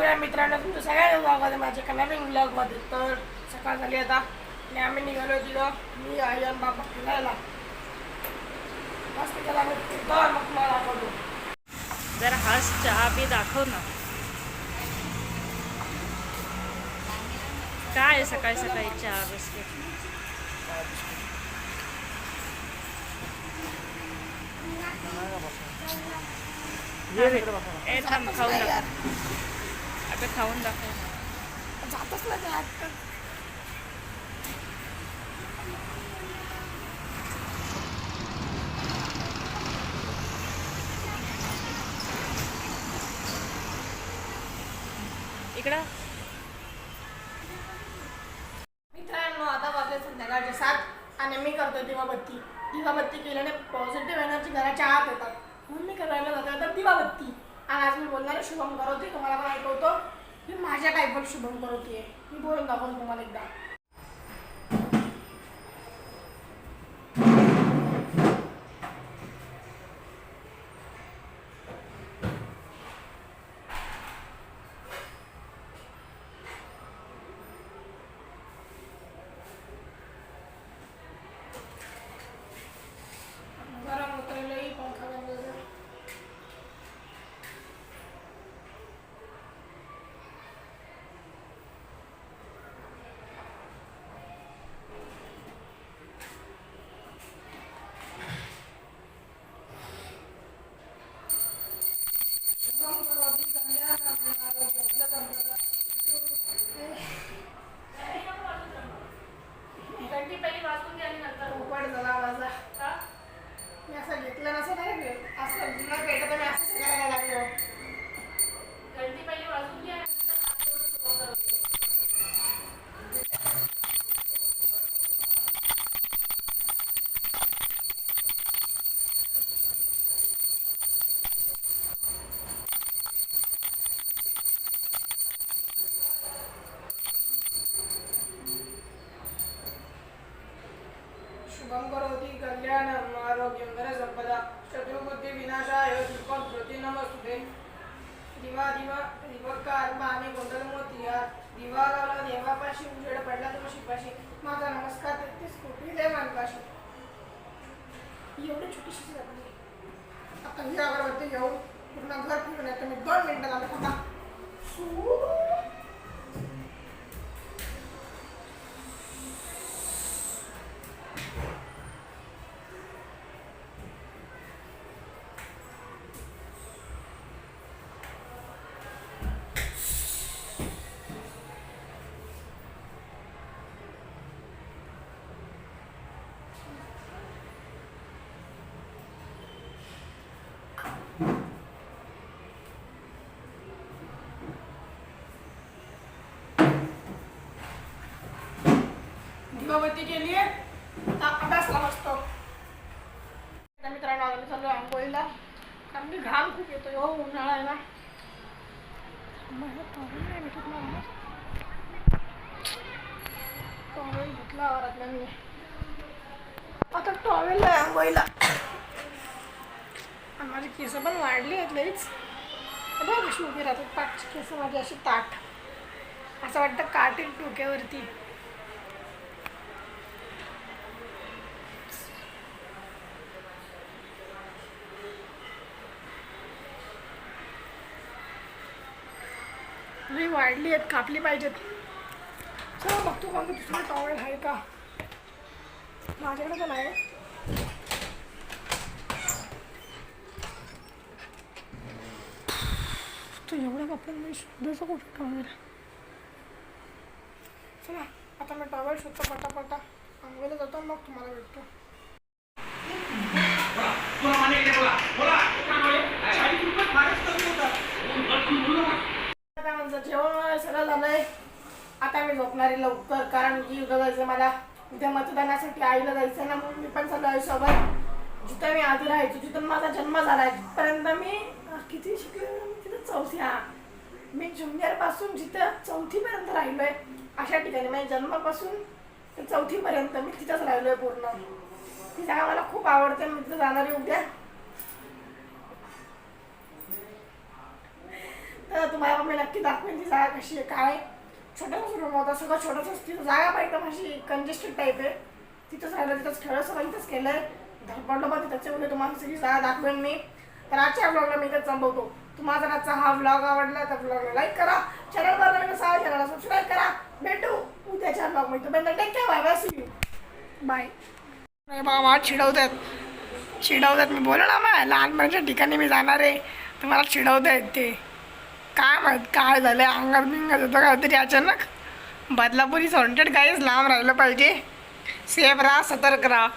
शिवराय मित्रांनो तुमचं सगळ्यांना स्वागत आहे माझ्या एका नवीन ब्लॉगमध्ये तर सकाळ झाली आता. आणि आम्ही निघालो तिथं. मी आई आणि बाबा फिरायला. मस्त केला मग दाखवतो. जरा हाच चहा बी दाखव ना. काय सकाळी सकाळी चहा बिस्किट? थांब खाऊन दाखव अगं खाऊन दाखव. जातच ना ते आजकाल. इकडं. मित्रांनो आता वाजले संध्याकाळचे सात आणि मी करतोय दिवाबत्ती दिवाबत्ती केल्याने पॉझिटिव्ह एनर्जी घराच्या आत येतात. म्हणून मी करायला जातो तर दिवाबत्ती आणि आज मी बोलणार आहे शुभम करवते. तुम्हाला पण ऐकवतो. मी माझ्या काय पण शुभम करवते आहे मी बोलून दाखवतो तुम्हाला एकदा गरम उतरलेही पंखा बंद होतो. शुभम करोति कल्याणं आरोग्यं संपदा. घंटी पहिली वाजून घ्या आणि नंतर उघड झाला माझा मी असं घेतलं नसं नाही रे. असं न भेटत मी असं करायला लागलो घंटी पहिली वाजून घ्या आणि नंतर हात जोडून सुरू करा. शुभम करोति कल्याणम आरोग्यम संपदा शत्रुबुद्धी विनाशाय दीपक ज्योती नमस्ते दिवा दिवा दिवकार आणि गोंधळ या दिवा लावला देवापाशी उजेड पडला तुळशीपाशी. माझा नमस्कार तेहतीस कोटी देवांपाशी. एवढी छोटीशी जगली आता ही अगरबत्ती घेऊन पूर्ण घर फिरून येतो. मी दोन मिनिटं झाले. आता केली आता अभ्यासला बसतो. आता मित्रांनो आम्ही चाललो आंघोळीला. कारण मी घाम खूप येतो हो उन्हाळा आहे ना मला towel नाही भेटत ना. टॉवेल घेतला घरातला मी. आता टॉवेल आहे आंघोळीला. माझी केस पण वाढली आहेत लईच. बघ कशी उभी राहतात. पाच केस माझी अशी ताट असं वाटतं काटेल डोक्यावरती. लई वाढली आहेत कापली पाहिजेत. चला बघतो कोणतं दुसरं टॉवेल आहे का. माझ्याकडे पण आहे. तो एवढ्या कपड्यांमध्ये शोधायचं कुठे टॉवेल चला आता मी टॉवेल शोधतो पटापटा. आंघोळीला जातो मग तुम्हाला भेटतो आता माझं जेवण वगैरे सगळं झालंय आता मी झोपणार आहे लवकर कारण की उद्या जायचं मला उद्या मतदानासाठी आईला जायचं ना म्हणून मी पण चालू आहे सोबत जिथं मी आधी राहायचो जिथून माझा जन्म झाला आहे तिथपर्यंत मी किती शिकले तिथं चौथी हा. मी जुनियरपासून जिथं चौथीपर्यंत राहिलो आहे अशा ठिकाणी म्हणजे जन्मापासून ते चौथीपर्यंत मी तिथंच राहिलो आहे पूर्ण. ती जागा मला खूप आवडते मी तिथं जाणार आहे उद्या तर तुम्हाला मी नक्की दाखवेन ती जागा कशी आहे काय छोटासा रूम होता सगळं छोटंच तिथं जागा पण एकदम अशी कंजेस्टेड टाईप आहे. तिथंच राहिलं तिथंच खेळलं सगळं तिथंच केलं आहे धडपडलं पण त्याच्यामध्ये तुम्हाला सगळी जागा दाखवेन मी. तर आजच्या ब्लॉगला मी इथं संपवतो तुम्हाला जर आजचा हा ब्लॉग आवडला तर ब्लॉगला लाईक करा. चॅनलवर नवीन असाल चॅनलला सबस्क्राईब करा. भेटू उद्याच्या ब्लॉगमध्ये पण take care bye bye see you bye अरे बाबा चिडवतात. चिडवतात. मी बोलू ना मग लहानपणाच्या ठिकाणी मी जाणार आहे. तर मला चिडवत आहेत ते. काय माहीत काय झालं अंगात बिंगात होतं काहीतरी अचानक. बदलापुरी सॉन्टेड काहीच लांब राहिलं पाहिजे. सेफ राहा सतर्क राहा.